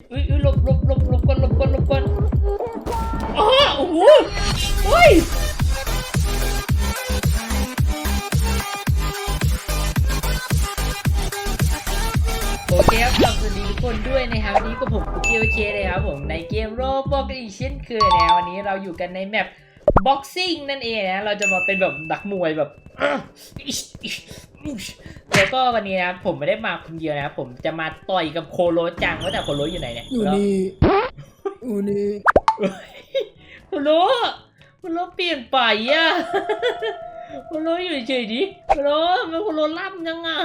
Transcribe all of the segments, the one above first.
อุ้ยอุ้ยหลบหลบหลบหลบก่อนหลบก่อนหลบก่อนอ๋อโอ้โหโอ้ยโอเคครับสวัสดีทุกคนด้วยนะครับวันนี้ก็ผมคุกกี้โอเคเลยครับผมในเกมโรบอกอีกเช่นเคยนะวันนี้เราอยู่กันในแมป บ็อกซิ่งนั่นเองนะ เราจะมาเป็นแบบนักมวยแบบแล้วก็วันนี้นะผมไม่ได้มาคนเดียวนะ ผมจะมาต่อยกับโคโรจังว่าแต่โคโรอยู่ไหนเนี่ยอยู่นี่อยู่นี่โคโรโคโรเปลี่ยนไปอะโคโรอยู่เฉยๆดิโคโรทำไมันโคโรล่ำยังอะ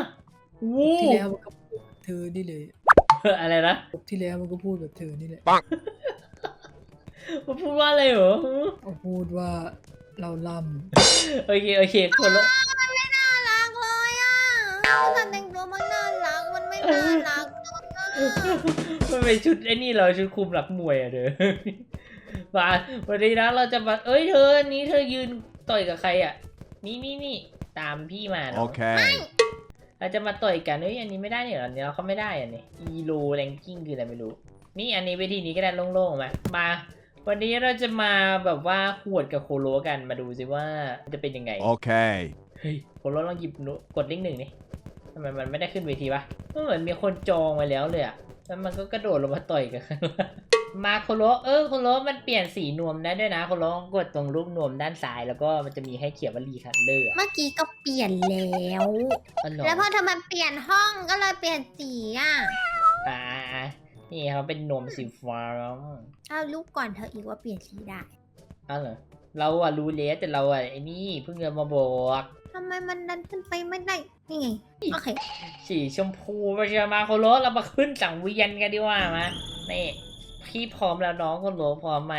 วูที่แล้วมันก็พูดแบบเธอนี่เลย อะไรนะที่แล้วมันก็พูดแบบเธอนี่แหละ มันพูดว่าอะไรเหรอเขาพูดว่าเราล่โอเคโอเคโคโรไม่น่ารักเลยอะการแต่งตัวมันน่ารัก มันไม่น่ารักเลยอะมันเป็นชุดไอ้นี่เหราชุดคลุมหลักมวยอะเด้อมาวันนี้นะเราจะมาเอ้ยเธออันนี้เธอยืนต่อยกับใครอะ นี่นี่นี่ตามพี่มาเนาะ Okay. เราจะมาต่อยกันเฮ้ยอันนี้ไม่ได้เนี่ยเหรอเนี่ยเราเขาไม่ได้อันนี้อีโลแรงกิ้งคืออะไรไม่รู้ นี่อันนี้เวทีนี้ก็ได้โล่งๆมา มา วันนี้เราจะมาแบบว่าหวดกับโคโลกันมาดูสิว่าจะเป็นยังไง Okay. เฮ้ยโคโลลองหยิบนุกดลิงก์หนึ่งนี่ทำไมมันไม่ได้ขึ้นเวทีวะมันเหมือนมีคนจองไว้แล้วเลยอะแล้วมันก็กระโดดลงมาต่อยกันมาโคโลเออโคโลมันเปลี่ยนสีนวมได้ด้วยนะโคโลกดตรงรูปนวมด้านซ้ายแล้วก็มันจะมีให้เขียนว่ารีคัลเลอร์เมื่อกี้ก็เปลี่ยนแล้วอ๋อเหรอแล้วพอทำไมเปลี่ยนห้องก็เลยเปลี่ยนสีอะอ่า นี่เขาเป็นนวมสีฟ้าแล้วเอาลูกก่อนเธออีกว่าเปลี่ยนสีได้อ้าวเหรอเราอะรู้แล้วแต่เราอะไอ้นี่เพิ่งจะมาบอกทำไมมันดันขึ้นไปไม่ได้ นี่ไง โอเค สีชมพูไปเชียร์มาโคโรเรามาขึ้นสังเวียนกันดีกว่ามานี่พี่พร้อมแล้วน้องโคโรพร้อมไหม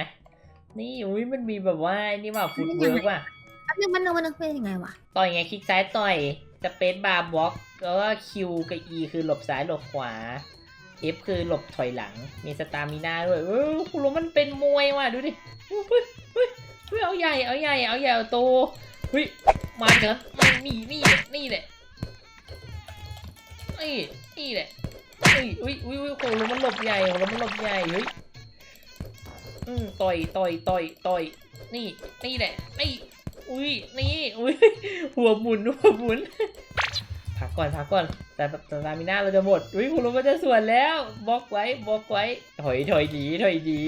นี่อุ้ยมันมีแบบว่าไอ้นี่ว่าฟุตเวิร์กว่ะแป๊บนึงมันนึงมันนึงเป็นยังไงวะ ต่อยไงคลิกซ้ายต่อยสเปซบาร์บล็อกแล้วก็คิวกับ E คือหลบซ้ายหลบขวา F คือหลบถอยหลัง มีสตามิน่าด้วย เออคุณรู้มันเป็นมวยว่ะ ดูดิ เฮ้ย เฮ้ย เฮ้ย เอาใหญ่ เอาใหญ่ เอาใหญ่ เอาโต เฮ้ย มาเถอะมันนี่นี่แหละนี่แหละ นี่นี่แหละเฮ้ยอุ้ยอุ้ยอุ้ยโรมันหลบใหญ่โรมันหลบใหญ่ เฮ้ย อืมต่อย ต่อย ต่อย ต่อย นี่ นี่แหละ นี่ อุ้ย นี่ อุ้ย หัวหมุน หัวหมุน พักก่อนพักก่อนแต่สตามิน่าเราจะหมดอุ้ยคุณรู้มันจะสวนแล้วบล็อกไว้บล็อกไว้ถอยถอยดีถอยดี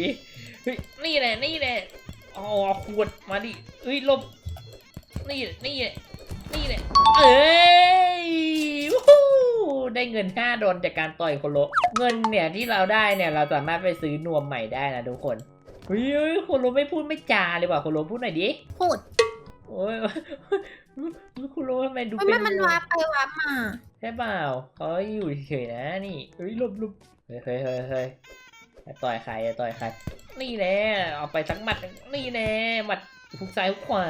เฮ้ยนี่แหละนี่แหละอ๋อขวดมาดิเฮ้ยหลบนี่แหละนี่แหละนี่แหละเอ้ยวู้ฮู้ได้เงิน5ดอลจากการต่อยโคโลเงินเนี่ยที่เราได้เนี่ยเราสามารถไปซื้อนวมใหม่ได้นะทุกคนเฮ้ยเฮ้ยโคโลไม่พูดไม่จาเลยว่ะโคโลพูดหน่อยดิพูดโอ้ย คุณโลทำไมดูไม่เป็มันนมันวาร์ปไปวาร์ปมาใช่เปล่าเขาอยู่เฉยๆนะนี่เฮ้ยลบลบเฮ้ยเฮ้ยเฮ้ยเฮ้ยต่อยใครต่อยใครนี่แน่เอาไปสักหมัดนี่แน่หมัดหุกซ้ายหุกขวา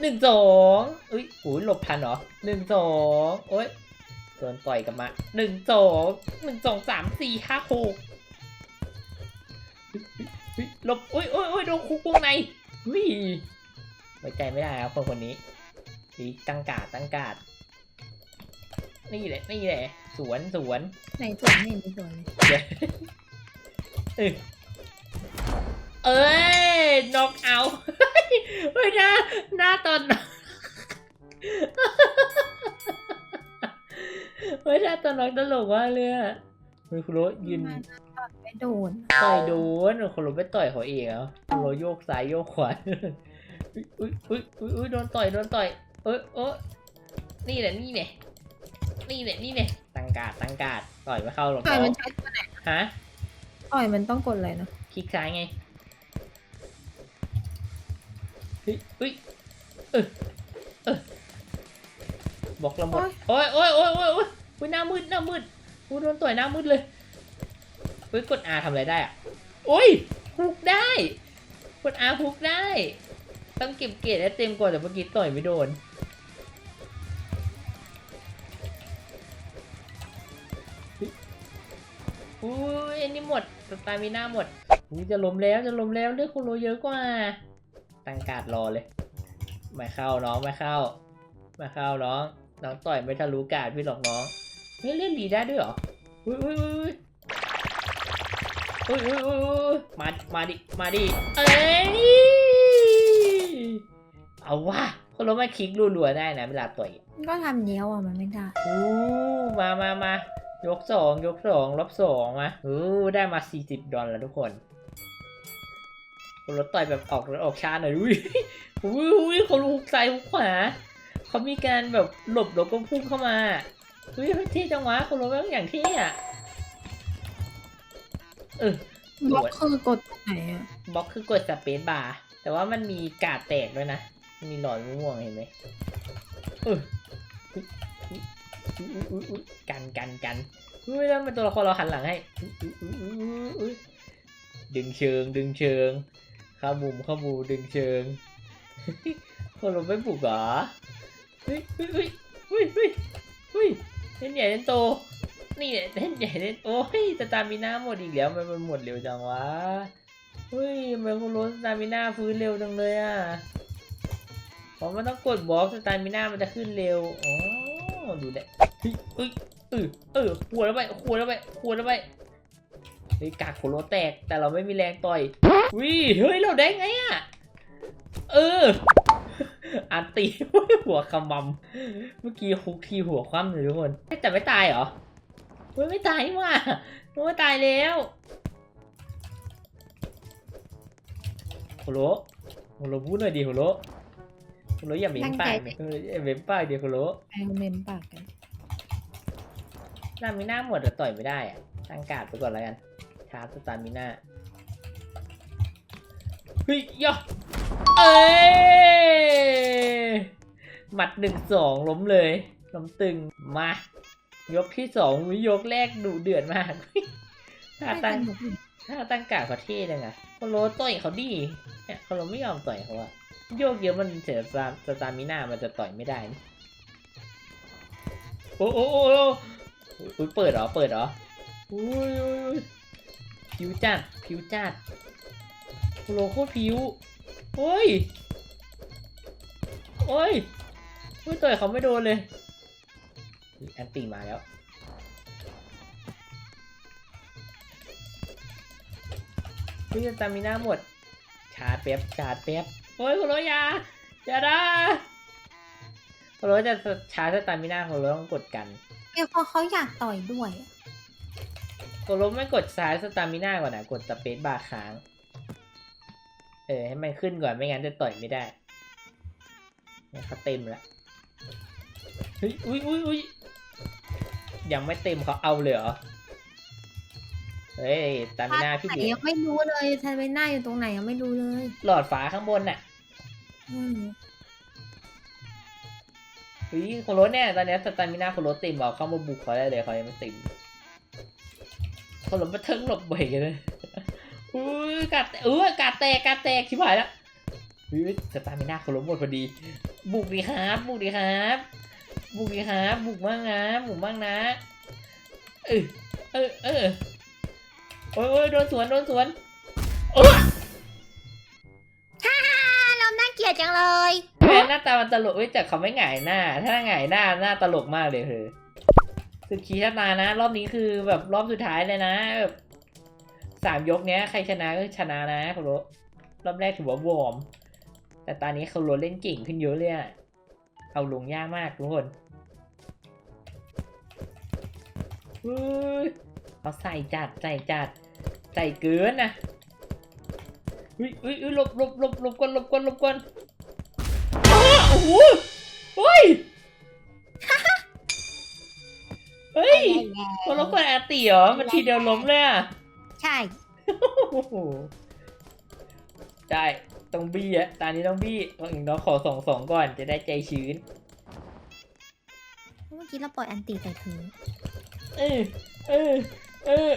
หนึ่งสองอุ้ยโอ้ยหลบทันเหรอหนึ่งสองโอ้ยโดนต่อยกลับมาหนึ่งสองหนึ่งสองสามสี่ห้าหกเฮ้ยเฮ้ยเฮ้ยหลบโอ้ยโอ้ยโอ้ยโดนคุกวงในเฮ้ยไว้ใจไม่ได้ครับคนคนนี้ ดีตั้งการดตั้งการดนี่แหละนี่แหละ สวนสวนไหนส่วนไม่เห็นมีส่วนเลยเดี๋ยวเอ้ยเอ้ยน็อกเอาท์เฮ้ยหน้าหน้าตอนเฮ้ยหน้าตอนน็อกตลกว่ากเลยอะเฮ้ยคุณโรยืนมันไม่โดนต่อยโดนคุณโรไม่ต่อยเขาเองเหรอคุณโรโยกซ้ายโยกขวาอุ้ยอุ้ยอุ้ยอุ้ยโดนต่อยโดนต่อย เอ้ยเอ้ยนี่แหละนี่แหละนี่แหละนี่แหละตั้งการ์ดตั้งการ์ดต่อยไม่เข้าหรอกต่อยน้มัอนงใช้ตัวไหนฮะต่อยมันต้องกดอะไรนะคลิกซ้ายไงเฮ้ยเฮ้ยเออเออบอกเราหมดโอ้ยโอ้ยโอ้ยโอ้ยโอ้ยโอ้ยหน้ามืดหน้ามืดกูโดนต่อยหน้ามืดเลยเฮ้ยกด R ทำอะไรได้อะโอ้ยฮุกได้ กด R ฮุกได้ ต้องเก็บเกรดให้เต็มก่อนแต่เมื่อกี้ต่อยไม่โดน อุ้ยอันนี้หมดสตามิน่าหมดอุ้ยจะล้มแล้วจะล้มแล้วเลือดคุณโรเยอะกว่า ตั้งการ์ดรอเลยไม่เข้าน้องไม่เข้าไม่เข้าน้อง น้องต่อยไม่ทะลุการ์ดพี่หรอกน้องเฮ้ยเล่นดีได้ด้วยเหรออุ้ยอุ้ยอุ้ยอุ้ยอุ้ยอุ้ยอุ้ยอุ้ยมามาดิมาดิเอ้ยเอาวะคนรู้ไหมคลิกรัวๆได้นะเวลาต่อยก็ทำเดียวอะมันไม่ได้อู้มามามา ยกสองยกสองลบสองมาอู้ได้มาสี่สิบดอลแล้วทุกคนคนรถต่อยแบบออกออกช้าหน่อยอุ้ยอุ้ยอุ้ยเขาลุกซ้ายลุกขวาเขามีการแบบหลบแล้วก็พุ่งเข้ามาอุ้ยเท่จังวะคนรถแม่งอย่างเท่อะเออบล็อกคือกดตรงไหนอะบล็อกคือกดสเปซบาร์แต่ว่ามันมีกาดแตกด้วยนะมันมีหลอดม่วงๆเห็นไหมเออ กันกันกันอุ้ยแล้วมันตัวละครเราหันหลังให้ดึงเชิง ดึงเชิงข้ามุมข้ามุมดึงเชิงคนเราไม่ปลุกเหรอเฮ้ยเฮ้ยเฮ้ยเฮ้ยเฮ้ยเฮ้ยเล่นใหญ่เล่นโต นี่แหละเล่นใหญ่เล่นโอ้ยสตาร์มิน่าหมดอีกแล้วมันมันหมดเร็วจังวะเฮ้ยทำไมคุณรู้สตามิน่าฟื้นเร็วจังเลยอะเพราะมันต้องกดบล็อกสตามิน่ามันจะขึ้นเร็วอ๋อ ดูแหละเฮ้ยเอ้ยเออเออหัวแล้วไปหัวแล้วไปหัวแล้วไปเฮ้ยกากโคโรแตกแต่เราไม่มีแรงต่อยวิเฮ้ยเราได้ไงอะเอออันตีหัวขมำเมื่อกี้ฮุกทีหัวคว่ำเลยทุกคนแต่ไม่ตายเหรอเฮ้ยไม่ตายว่านึกว่ตายแล้วโฮโลโฮโลพูดหน่อยดิโฮโล โฮโลอย่าเหม็นปากเนี่ยอย่าเหม็นปากเดี๋ยวโฮโลแอลเมนปากกันสตามิน่าหมดแต่ต่อยไม่ได้อะตั้งการ์ดไปก่อนแล้วกันชาร์จสตามิน่าเฮ้ยย่อเอ้ยหมัดหนึ่งสองล้มเลยล้มตึงมา ยกที่สองอุ๊ยยกแรกดุเดือดมากถ้าไม่ตั้งสนุกเลยถ้าตั้งการดเขาเท่จังอะโคโรต่อยเขาดีเนี่ยโคโรไม่ยอมต่อยเขาอะ โยกเยอะมันเสียสตาสตามิน่ามันจะต่อยไม่ได้ โอ้โอ้โอ้เปิดเหรอ เปิดเหรออุ้ยผิวจัด ผิวจัดโคโรโคตรผิวโอ้ย โอ้ยอุ้ยต่อยเขาไม่โดนเลย แอนตี้มาแล้วพี่สตามิน่าหมด ชาร์จแป๊บ ชาร์จแป๊บ โอ้ยคุณโรยาอย่านะคุณโรจะชาร์จสตามิน่าคุณโรต้องกดกันเดี๋ยวพอเขาอยากต่อยด้วยอะคุณโรไม่กดชาร์จสตามิน่าก่อนนะกดสเปซบาร์ค้าง เออให้มันขึ้นก่อนไม่งั้นจะต่อยไม่ได้เนี่ยเขาเต็มละเฮ้ยอุ้ยอุ้ยอุ้ยยังไม่เต็มเขาเอาเลยเหรอ เฮ้ยสตามิน่าพี่ไหนเดียยังไม่รู้เลยทำไมหน้าอยู่ตรงไหนยังไม่รู้เลยหลอดฟ้าข้างบนน่ะไม่รู้เฮ้ยโคโรเนี่ยตอนเนี้ยสตามิน่าโคโรเต็มเอาเข้ามาบุกเขาได้เลยเขายังไม่เต็มโคโรมาเทิงหลบบ่อยกันเลยอุ้ยกาดแตเออกาดแตกกาดแตกชิบหายแล้วเฮ้ยสตามิน่าโคโรหมดพอดี บุกดีครับ บุกดีครับ บุกดีครับ บุกมากนะบุกมากนะ เออเออเออ โอ้ยโอ้ยโดนสวนโดนสวนโอ้ยอ่าเราน่าเกลียดจังเลยแม่หน้าตามันตลกเว้ยแต่เขาไม่หงายหน้า ถ้าหงายหน้าหน้าตลกมากเลยเธอสุดขีชะตานะ รอบนี้คือแบบรอบสุดท้ายเลยนะแบบสามยกเนี้ยใครชนะก็ชนะนะคุณโรรอบแรกถือว่าวอร์มแต่ตอนนี้เขาโรเล่นเก่งขึ้นเยอะเลยอะเอาลงยากมากทุกคนอุ้ยเขาใส่จัดใส่จัด ใส่เกินนะอุ้ยอุ้ยอุ้ยหลบหลบหลบหลบก่อนหลบก่อนหลบก่อนอ้าโอ้โหเฮ้ยเฮ้ยคนละคนแอตติเหรอ มันทีเดียวล้มเลยอะ ใช่ โอ้โห ได้ ต้องบี้อะตอนนี้ต้องบี้ต้องอีกน้องขอสองสองก่อนจะได้ใจชื้น เมื่อกี้เราปล่อยอันตีใส่เธอเออเออเออ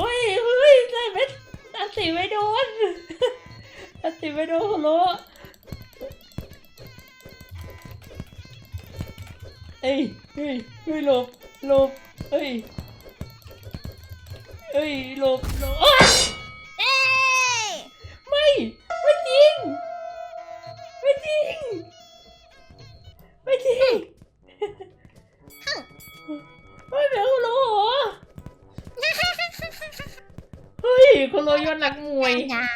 โอ้ยเฮ้ยใส่ไม่ตัดสีไม่โดนตัดสีไม่โดนโคโลเอ้ยเฮ้ยเฮ้ยหลบหลบเอ้ยเอ้ยหลบหลบ โคโรยอดนักมวยงา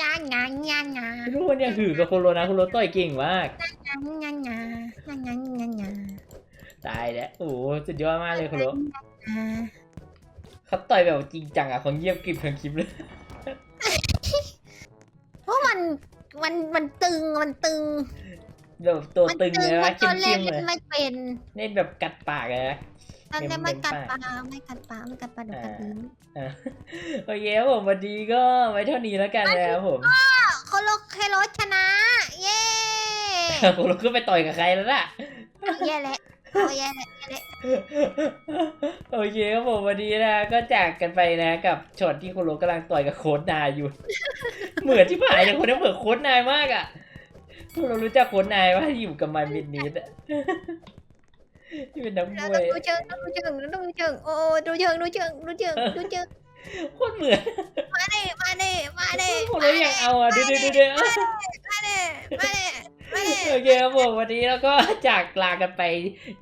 งางางางางาทุกคนอย่าหือกับโคโรนะโคโรต่อยเก่งมากงางางางางางางาตายแล้วโอ้โหสุดยอดมากเลยโคโรอ่าเขาต่อยแบบจริงจังอะเขาเงียบกริบทั้งคลิปเลยเพราะมันมันมันตึงมันตึงแบบตัวมันตึงเลยมัว่าตอนแรเข้กมๆเล่เลนยไม่เป็นเล่นแบบกัดปากเลยนะ ตอนแรกเน้ไม่นๆกัดปากปลาไม่กัดปลาไม่กัดปลาเดี๋ยวกัดลิ้นอะโอเคครับผมวันนี้ก็ไว้เท่านี้แล้วกันนะครับผมเขาลกเคโรชนะ เย้โคโรก็ไปต่อยกับใครแล้วล่ะแย่แหละเอาแย่แหละแย่แหละโอเคครับผมวันนี้นะก็จากกันไปนะกับช็อตที่โคโรกำลังต่อยกับโค้ดนายอยู่ เหมือนที่ผ่านเลยคนนี้เหมือนโค้ดนายมากอะโคโรรู้จักโค้ดนายว่าอยู่กับมันมิดนิดอะ ที่เป็นนักมแล้ววยดูเชิงดูเชิงดูเชิงโอ้ดูเชิงดูเชิงดูเชิงดูเชิงโคตรเหมือนมาเน่มาเน่มาเน่คนเราอยากเอาอะดูดูดูดูมาเน่มาเน่มาเน่โอเคครับผมวันนี้เราก็จากลากันไป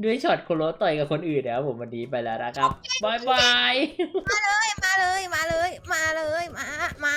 ด้วยช็อตโคโรต่อยกับคนอื่นนะครับผมวันนี้ไปแล้วนะครับบายบายมาเลยมาเลยมาเลยมาเลยมามา